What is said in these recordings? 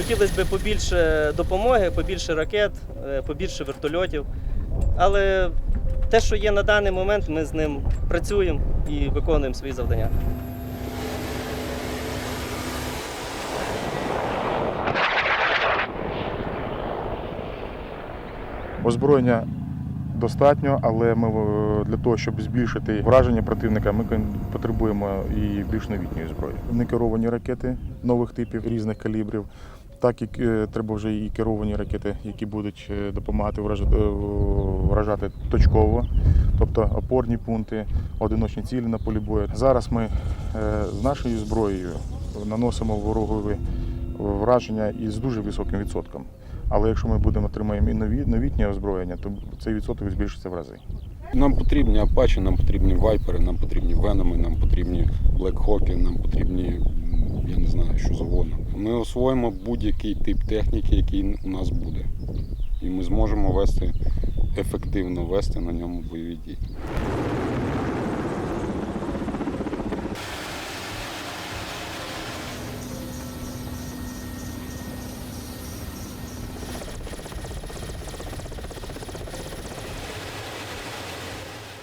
хотілося б побільше допомоги, побільше ракет, е, побільше вертольотів. Але те, що є на даний момент, ми з ним працюємо і виконуємо свої завдання. Озброєння достатньо, але ми е, для того, щоб збільшити враження противника, ми потребуємо і більш новітньої зброї. Не керовані ракети нових типів різних калібрів. Так і е, треба вже і керовані ракети, які будуть е, допомагати вражати, е, вражати точково, тобто опорні пункти, одиночні цілі на полі бою. Зараз ми з нашою зброєю наносимо ворогові враження із дуже високим відсотком. Але якщо ми будемо отримаємо і новітнє озброєння, то цей відсоток збільшиться в рази. Нам потрібні Апачі, нам потрібні вайпери, нам потрібні веноми, нам потрібні блекхоки, нам потрібні, я не знаю, що завгодно. Ми освоїмо будь-який тип техніки, який у нас буде. І ми зможемо вести ефективно вести на ньому бойові дії.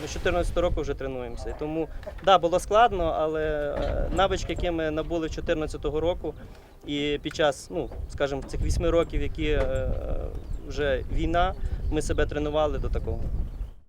Ми з 14 року вже тренуємося. Тому да, було складно, але е, навички, які ми набули 14 року, і під час, ну скажімо, цих 8 років, які е, вже війна, ми себе тренували до такого.